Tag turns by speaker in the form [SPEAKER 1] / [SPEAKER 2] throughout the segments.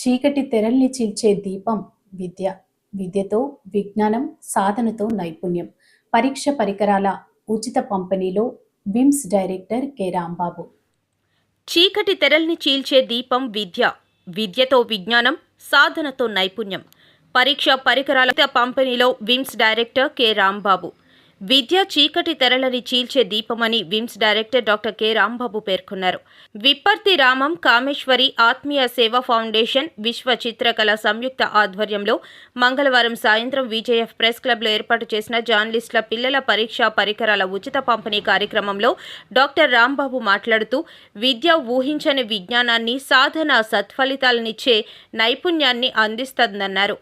[SPEAKER 1] చీకటి తెరల్ని చీల్చే దీపం విద్య. విద్యతో విజ్ఞానం సాధనతో నైపుణ్యం. పరీక్ష పరికరాల ఉచిత పంపిణీలో విమ్స్ డైరెక్టర్ కె. రాంబాబు.
[SPEAKER 2] చీకటి తెరల్ని చీల్చే దీపం విద్య. విద్యతో విజ్ఞానం సాధనతో నైపుణ్యం. పరీక్ష పరికరాల పంపిణీలో విమ్స్ డైరెక్టర్ కె. రాంబాబు. విద్య చీకటి తెరలని చీల్చే దీపమని VIMS director doctor K Rambabu పేర్కొన్నారు. విప్పర్తి రామం కామేశ్వరి ఆత్మీయ సేవా ఫౌండేషన్ విశ్వ చిత్రకళ సంయుక్త ఆధ్వర్యంలో మంగళవారం సాయంత్రం విజేఎఫ్ ప్రెస్ క్లబ్లో ఏర్పాటు చేసిన జర్నలిస్టుల పిల్లల పరీక్షా పరికరాల ఉచిత పంపిణీ కార్యక్రమంలో డాక్టర్ రాంబాబు మాట్లాడుతూ విద్య ఊహించని విజ్ఞానాన్ని సాధన సత్ఫలితాలనిచ్చే నైపుణ్యాన్ని అందిస్తుందన్నారు.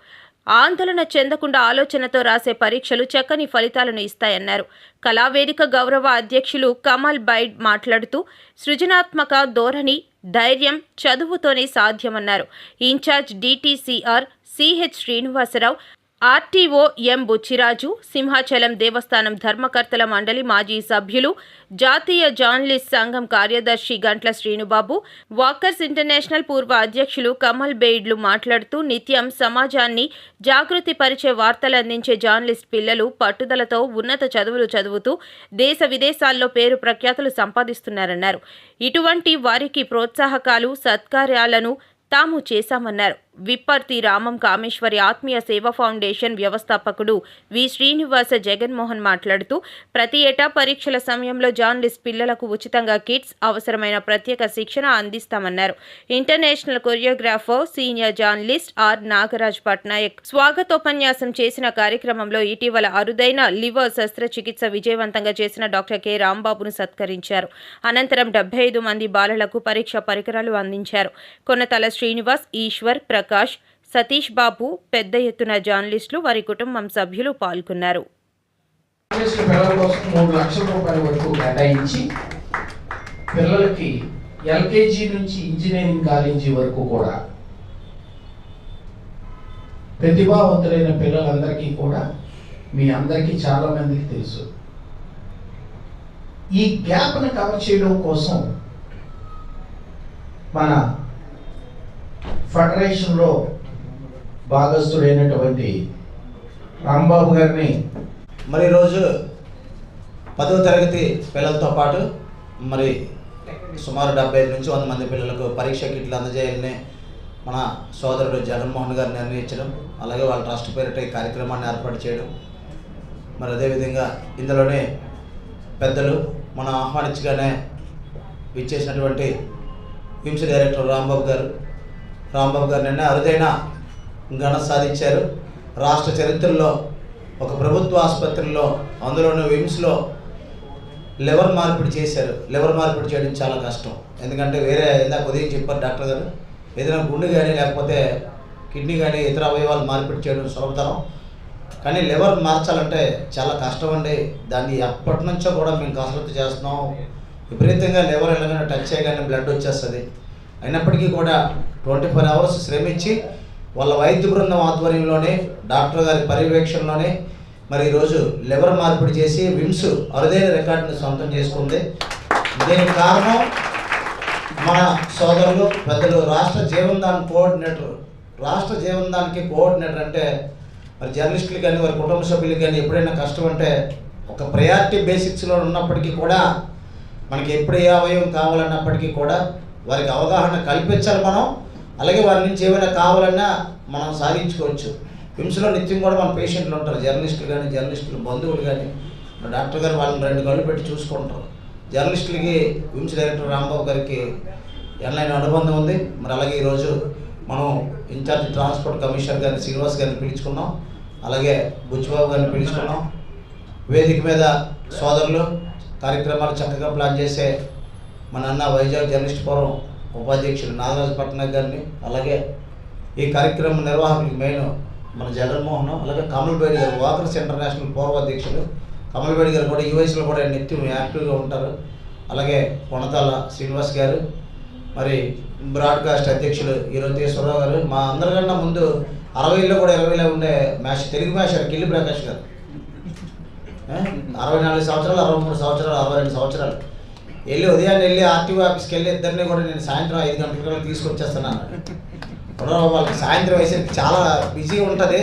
[SPEAKER 2] ఆందోళన చెందకుండా ఆలోచనతో రాసే పరీక్షలు చక్కని ఫలితాలను ఇస్తాయన్నారు. కళావేదిక గౌరవ అధ్యక్షులు కమల్ బైడ్ మాట్లాడుతూ సృజనాత్మక ధోరణి ధైర్యం చదువుతోనే సాధ్యమన్నారు. In charge DTCR CH Srinivasa Rao RTO M Buchiraju Simhachalam దేవస్థానం ధర్మకర్తల మండలి మాజీ సభ్యులు జాతీయ జర్నలిస్ట్ సంఘం కార్యదర్శి గంట్ల శ్రీనుబాబు వాకర్స్ ఇంటర్నేషనల్ పూర్వ అధ్యక్షులు కమల్ బెయిడ్లు మాట్లాడుతూ నిత్యం సమాజాన్ని జాగృతి పరిచే వార్తలు అందించే జర్నలిస్ట్ పిల్లలు పట్టుదలతో ఉన్నత చదువులు చదువుతూ దేశ విదేశాల్లో పేరు ప్రఖ్యాతులు సంపాదిస్తున్నారన్నారు. ఇటువంటి వారికి ప్రోత్సాహకాలు సత్కార్యాలను తాము చేశామన్నారు. విప్పర్తి రామం కామేశ్వరి ఆత్మీయ సేవా ఫౌండేషన్ వ్యవస్థాపకుడు వి. శ్రీనివాస జగన్మోహన్ మాట్లాడుతూ ప్రతి ఏటా పరీక్షల సమయంలో జర్నలిస్ట్ పిల్లలకు ఉచితంగా కిట్స్ అవసరమైన ప్రత్యేక శిక్షణ అందిస్తామన్నారు. International choreographer senior journalist R. Nagaraj Patnaik స్వాగతోపన్యాసం చేసిన కార్యక్రమంలో ఇటీవల అరుదైన లివర్ శస్త్రచికిత్స విజయవంతంగా చేసిన డాక్టర్ కె. రాంబాబును సత్కరించారు. అనంతరం డెబ్బై ఐదు మంది బాలలకు పరీక్ష పరికరాలు అందించారు. కొనతల శ్రీనివాస్ ఈశ్వర్ ప్రకాష్ ప్రకాష్ సతీష్ బాబు పెద్ద ఎత్తున జర్నలిస్టులు వారి కుటుంబం సభ్యులు పాల్గొన్నారు.
[SPEAKER 3] పిల్లలకి ఎల్కేజీ నుంచి ఇంజనీరింగ్ కాలేజీ వరకు కూడా ప్రతిభావంతులైన పిల్లలందరికీ కూడా మీ అందరికీ చాలా మందికి తెలుసు. ఈ గ్యాప్ను కవర్ చేయడం కోసం మన ఫెడరేషన్లో భాగస్థుడైనటువంటి రాంబాబు గారిని
[SPEAKER 4] మరి ఈరోజు పదవ తరగతి పిల్లలతో పాటు మరి సుమారు డెబ్బై ఐదు నుంచి వంద మంది పిల్లలకు పరీక్ష కిట్లు అందజేయాలని మన సోదరుడు జగన్మోహన్ గారు నిర్ణయించడం అలాగే వాళ్ళ ట్రస్ట్ పేరిట ఈ కార్యక్రమాన్ని ఏర్పాటు చేయడం. మరి అదేవిధంగా ఇందులోనే పెద్దలు మనం ఆహ్వానించగానే ఇచ్చేసినటువంటి విమ్స్ డైరెక్టర్ రాంబాబు గారు రాంబాబు గారు నిన్న అరుదైన ఘన సాధించారు. రాష్ట్ర చరిత్రలో ఒక ప్రభుత్వ ఆసుపత్రిలో అందులోని విమ్స్లో లివర్ మార్పిడి చేశారు. లివర్ మార్పిడి చేయడం చాలా కష్టం. ఎందుకంటే వేరే ఇందాక ఉదయం చెప్పారు డాక్టర్ గారు ఏదైనా గుండె కానీ లేకపోతే కిడ్నీ కానీ ఇతర అవయవాలు మార్పిడి చేయడం సులభతరం. కానీ లివర్ మార్చాలంటే చాలా కష్టం అండి దాన్ని ఎప్పటి నుంచో కూడా మేము కసరత్తు చేస్తున్నాం. విపరీతంగా లివర్ ఎలాగైనా టచ్ చేయగానే బ్లడ్ వచ్చేస్తుంది. అయినప్పటికీ కూడా ట్వంటీ ఫోర్ అవర్స్ శ్రమించి వాళ్ళ వైద్య బృందం ఆధ్వర్యంలోనే డాక్టర్ గారి పర్యవేక్షణలోనే మరి ఈరోజు లివర్ మార్పిడి చేసి విమ్స్ అరుదైన రికార్డుని సొంతం చేసుకుంది. దీనికి కారణం మన సోదరులు పెద్దలు రాష్ట్ర జీవనదాన్ కోఆర్డినేటర్. రాష్ట్ర జీవనదానికి కోఆర్డినేటర్ అంటే మరి జర్నలిస్టులు కానీ వారి కుటుంబ సభ్యులు కానీ ఎప్పుడైనా కష్టం అంటే ఒక ప్రయారిటీ బేసిక్స్లో ఉన్నప్పటికీ కూడా మనకి ఎప్పుడు ఏ అవయవం కావాలన్నప్పటికీ కూడా వారికి అవగాహన కల్పించాలి మనం. అలాగే వారి నుంచి ఏమైనా కావాలన్నా మనం సాధించుకోవచ్చు. విమ్స్లో నిత్యం కూడా మన పేషెంట్లు ఉంటారు. జర్నలిస్టులు కానీ జర్నలిస్టులు బంధువులు కానీ మన డాక్టర్ గారు వాళ్ళని రెండు గళ్ళు పెట్టి చూసుకుంటారు. జర్నలిస్టులకి విమ్స్ డైరెక్టర్ రాంబాబు గారికి ఎన్లైన్ అనుబంధం ఉంది. మరి అలాగే ఈరోజు మనం ఇన్ఛార్జ్ ట్రాన్స్పోర్ట్ కమిషనర్ గారిని శ్రీనివాస్ గారిని పిలుచుకున్నాం. అలాగే బుచ్చిబాబు గారిని పిలుచుకున్నాం. వేదిక మీద సోదరులు కార్యక్రమాలు చక్కగా ప్లాన్ చేసే మన అన్న వైజాగ్ జర్నలిస్ట్ ఫోరం ఉపాధ్యక్షులు నాగరాజు పట్నాయక్ గారిని అలాగే ఈ కార్యక్రమం నిర్వాహకులు మెయిన్ మన జగన్మోహన్ అలాగే కమల్బేడి గారు వాకర్స్ ఇంటర్నేషనల్ పూర్వ అధ్యక్షులు కమల్బేడి గారు కూడా ఈ వయసులో కూడా నిత్యం యాక్టివ్గా ఉంటారు. అలాగే కొనతాల శ్రీనివాస్ గారు మరి బ్రాడ్కాస్ట్ అధ్యక్షులు ఈరోజేశ్వరరావు గారు. మా అందరికన్నా ముందు అరవైలో కూడా ఇరవైలో ఉండే మ్యాచ్ తెలుగు మ్యాచ్ కిల్లి ప్రకాష్ గారు. అరవై నాలుగు సంవత్సరాలు అరవై మూడు సంవత్సరాలు అరవై రెండు సంవత్సరాలు. వెళ్ళి ఉదయాన్నే వెళ్ళి ఆర్టీఓ ఆఫీస్కి వెళ్ళి ఇద్దరిని కూడా నేను సాయంత్రం ఐదు గంటలకి తీసుకొచ్చేస్తున్నాను వాళ్ళకి సాయంత్రం వేసరికి చాలా బిజీ ఉంటుంది.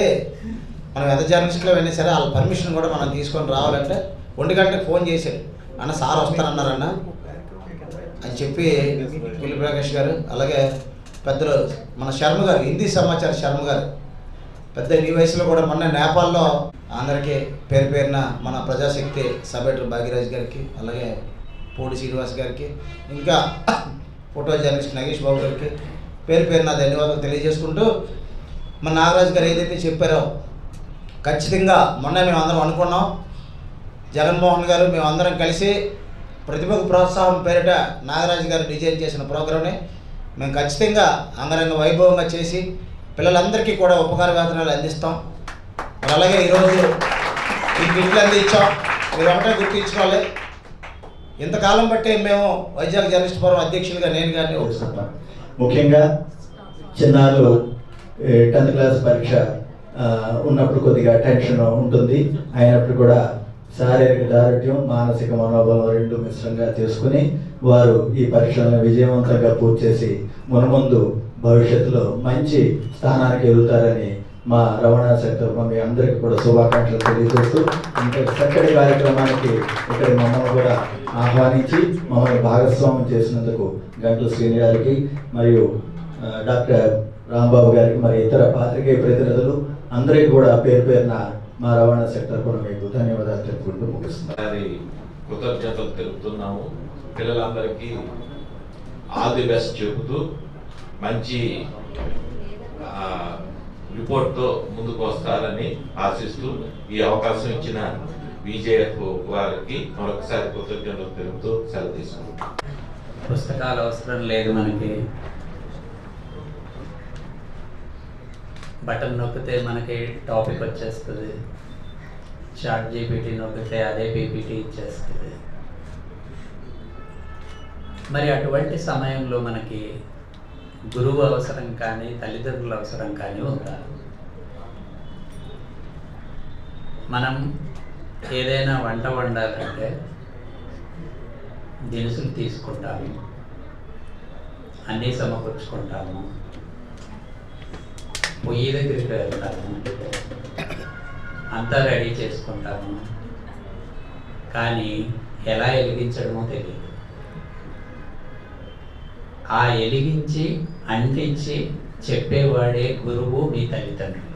[SPEAKER 4] మనం ఎంత జర్నలిస్ట్లో వెళ్ళినా సరే వాళ్ళ పర్మిషన్ కూడా మనం తీసుకొని రావాలంటే ఒంటి గంటకి ఫోన్ చేశాడు అన్న సార్ వస్తానన్నారన్న అని చెప్పి పిల్లి ప్రకాష్ గారు అలాగే పెద్దలు మన శర్మ గారు హిందీ సమాచార శర్మ గారు పెద్ద ఈ వయసులో కూడా మొన్న నేపాల్లో అందరికీ పేరు పేరున మన ప్రజాశక్తి సభ్యుడు భాగ్యరాజ్ గారికి అలాగే పూడి శ్రీనివాస్ గారికి ఇంకా ఫోటో జర్నలిస్ట్ నగేష్ బాబు గారికి పేరు పేరు నా ధన్యవాదాలు తెలియజేసుకుంటూ మన నాగరాజు గారు ఏదైతే చెప్పారో ఖచ్చితంగా మొన్న మేము అందరం అనుకున్నాం. జగన్మోహన్ గారు మేమందరం కలిసి ప్రతిభకు ప్రోత్సాహం పేరిట నాగరాజు గారు డిజైన్ చేసిన ప్రోగ్రామ్ని మేము ఖచ్చితంగా అంగరంగ వైభవంగా చేసి పిల్లలందరికీ కూడా ఉపకార వేతనాలు అందిస్తాం. మరి అలాగే ఈరోజు ఈ గిఫ్ట్లు అందించాం. మీరు ఒకటే గుర్తించుకోవాలి. ఇంతకాలం బట్టే మేము వైజాగ్ జర్నలిస్ట్ ఫోరం అధ్యక్షులుగా నేను కానీ
[SPEAKER 5] చేస్తున్నాం. ముఖ్యంగా చిన్నారులు టెన్త్ క్లాస్ పరీక్ష ఉన్నప్పుడు కొద్దిగా టెన్షన్ ఉంటుంది అయినప్పుడు కూడా శారీరక దారుఢ్యం మానసిక మనోభావం రెండు మిశ్రంగా చేసుకుని వారు ఈ పరీక్షలను విజయవంతంగా పూర్తి చేసి మునముందు భవిష్యత్తులో మంచి స్థానానికి ఎదుగుతారని మా రవాణా సెక్టర్ మీ అందరికీ కూడా శుభాకాంక్షలు తెలియజేస్తూ ఇంకా చక్కటి కార్యక్రమానికి ఇక్కడ మమ్మల్ని కూడా ఆహ్వానించి మమ్మల్ని భాగస్వామ్యం చేసినందుకు గంటల శ్రీని గారికి మరియు డాక్టర్ రాంబాబు గారికి మరి ఇతర పాత్రికేయ ప్రతినిధులు అందరికీ కూడా పేరు పేరున మా రవాణా సెక్టర్ కూడా మీకు ధన్యవాదాలు తెలుపుకుంటూ ముగిస్తున్నాను
[SPEAKER 6] కృతజ్ఞతలు తెలుపుతున్నాము. పిల్లలందరికీ ఆల్ ది బెస్ట్ చెబుతూ మంచి రిపోర్ట్తో ముందుకు వస్తారని ఆశిస్తూ ఈ అవకాశం ఇచ్చిన విజేఎఫ్ వారికి మరొకసారి కృతజ్ఞతలు తెలుపుతూ సెలవు తీసుకుంటాం
[SPEAKER 7] పుస్తకాలు అవసరం లేదు మనకి. బటన్ నొక్కితే మనకి టాపిక్ వచ్చేస్తుంది. చాట్ జీపీటీ నొక్కితే అదే పీపీటీ ఇచ్చేస్తుంది. మరి అటువంటి సమయంలో మనకి గురువు అవసరం కానీ తల్లిదండ్రుల అవసరం కానీ ఉందా మనం ఏదైనా వంట వండాలంటే దినుసులు తీసుకుంటాము అన్నీ సమకూర్చుకుంటాము పొయ్యి దగ్గరికి వెళ్తాము అంతా రెడీ చేసుకుంటాము. కానీ ఎలా వెలిగించడమో తెలియదు. ఆ ఎలిగించి అంటించి చెప్పేవాడే గురువు మీ తల్లిదండ్రులు.